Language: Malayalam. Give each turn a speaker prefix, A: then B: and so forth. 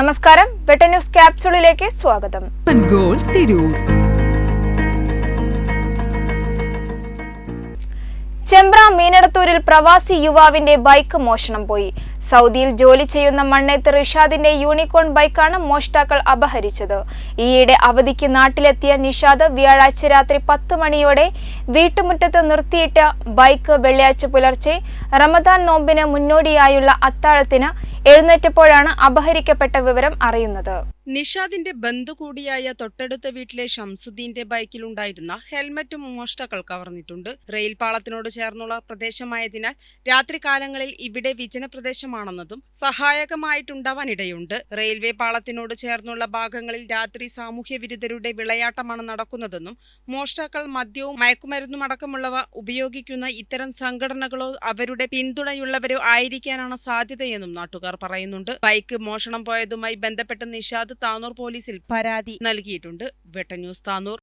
A: നമസ്കാരം. വെട്ട ന്യൂസ് ക്യാപ്സൂളിലേക്ക് സ്വാഗതം.
B: ഗോൾ തിരൂർ.
A: ചെമ്പ്ര മീനടത്തൂരിൽ പ്രവാസി യുവാവിന്റെ ബൈക്ക് മോഷണം പോയി. സൗദിയിൽ ജോലി ചെയ്യുന്ന മണ്ണേത്ത് റിഷാദിന്റെ യൂണിക്കോൺ ബൈക്കാണ് മോഷ്ടാക്കൾ അപഹരിച്ചത്. ഈയിടെ അവധിക്ക് നാട്ടിലെത്തിയ നിഷാദ് വ്യാഴാഴ്ച രാത്രി പത്ത് മണിയോടെ വീട്ടുമുറ്റത്ത് നിർത്തിയിട്ട ബൈക്ക് വെള്ളിയാഴ്ച പുലർച്ചെ റമദാൻ നോമ്പിന് മുന്നോടിയായുള്ള അത്താഴത്തിന് എഴുന്നേറ്റപ്പോഴാണ് അപഹരിക്കപ്പെട്ട വിവരം അറിയുന്നത്
C: നിഷാദിന്റെ ബന്ധു കൂടിയായ തൊട്ടടുത്ത വീട്ടിലെ ഷംസുദ്ദീന്റെ ബൈക്കിലുണ്ടായിരുന്ന ഹെൽമറ്റും മോഷ്ടാക്കൾ കവർന്നിട്ടുണ്ട്. റെയിൽപാളത്തിനോട് ചേർന്നുള്ള പ്രദേശമായതിനാൽ രാത്രികാലങ്ങളിൽ ഇവിടെ വിജന പ്രദേശമാണെന്നതും സഹായകമായിട്ടുണ്ടാവാനിടയുണ്ട്. റെയിൽവേ പാളത്തിനോട് ചേർന്നുള്ള ഭാഗങ്ങളിൽ രാത്രി സാമൂഹ്യ വിരുദ്ധരുടെ വിളയാട്ടമാണ് നടക്കുന്നതെന്നും മോഷ്ടാക്കൾ മദ്യവും മയക്കുമരുന്നും അടക്കമുള്ളവ ഉപയോഗിക്കുന്ന ഇത്തരം സംഘടനകളോ അവരുടെ പിന്തുണയുള്ളവരോ ആയിരിക്കാനാണ് സാധ്യതയെന്നും നാട്ടുകാർ പറയുന്നുണ്ട്. ബൈക്ക് മോഷണം പോയതുമായി ബന്ധപ്പെട്ട് നിഷാദ് താനൂർ പോലീസിൽ പരാതി നൽകിയിട്ടുണ്ട്. വെട്ടന്യൂസ് താനൂർ.